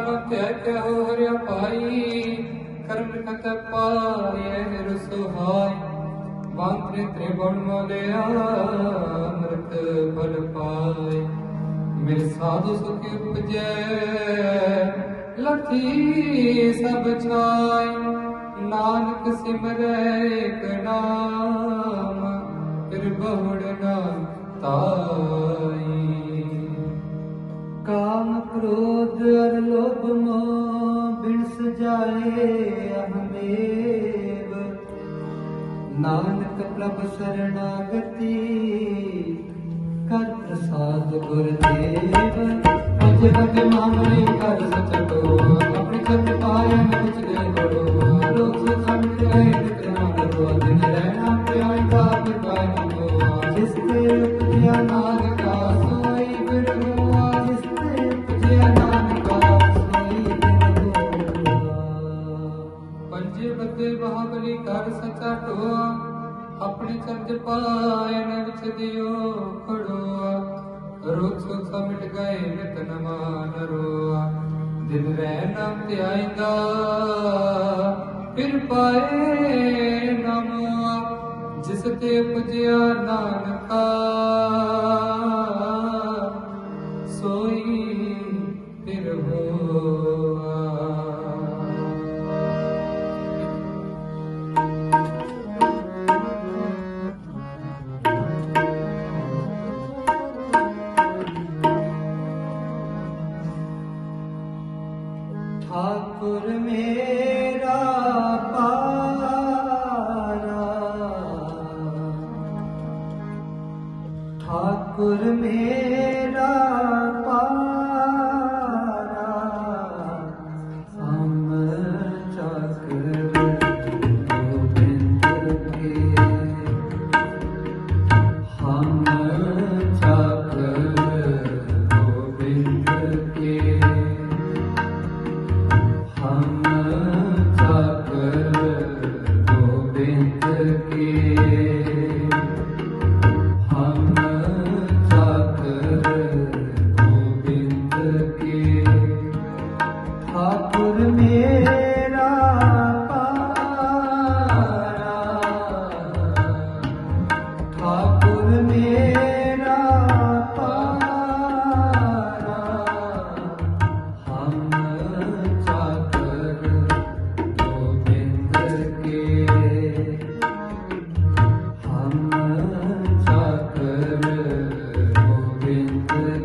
ਨ ਧਿਆਇ ਕਹਿਓ ਹਰਿਆ ਪਾਈ ਕਰਮ ਕਤ ਪਾਏ ਰਸੁਹਾਈ ਬਾਂਤਰੇ ਤ੍ਰਿਵਣ ਮੋਲਿਆ, ਅੰਮ੍ਰਿਤ ਫਲ ਪਾਏ। ਮੇਰੇ ਸਾਧੂ ਸੁਖ ਉਪਜੈ ਲਖੀ ਸਭ ਛਾਈ ਨਾਨਕ ਸਿਮਰੈ ਏਕ ਨਾਮ, ਫਿਰ ਨਾ ਤਾਈ ਬਿਨ ਸਜਾਏ ਅਹਮੇਵ ਨਾਨਕ ਪ੍ਰਭ ਸਰਣਾਗਤੀ ਕਰ ਪ੍ਰਸਾਦ ਗੁਰਦੇਵ। ਅਜ ਬਗ ਮਾਮਲੇ ਕਰ ਸਚਟੋ ਆਪਣੇ ਚਰਨ ਪਾਇਆ ਵਿੱਚ ਦੇ ਬੜੋ ਪੰਜੇ ਬੱਦੇ ਬਹਾਬਲੀ ਕਰ ਸਚਾ ਟੋਆ ਆਪਣੇ ਚਰਜ ਪਾਇਨ ਵਿੱਚ ਦਿਓ ਖੜੋਆ। ਰੋਗ ਸੁਖ ਮਿਟ ਗਏ ਨਿਤ ਨਮਾਨ ਰੋਆ। ਦਿਨ ਰਹਿ ਨਾਮ ਧਿਆਇਂਦਾ, ਫਿਰ ਪਾਏ ਨਮੋਆ ਜਿਸ ਤੇ ਉਪਜਿਆ ਨਾਨਕਾ। ਸੋਈ ਫਿਰ ਹੋਆ ठाकुर मेरा पारा ठाकुर मेरा पारा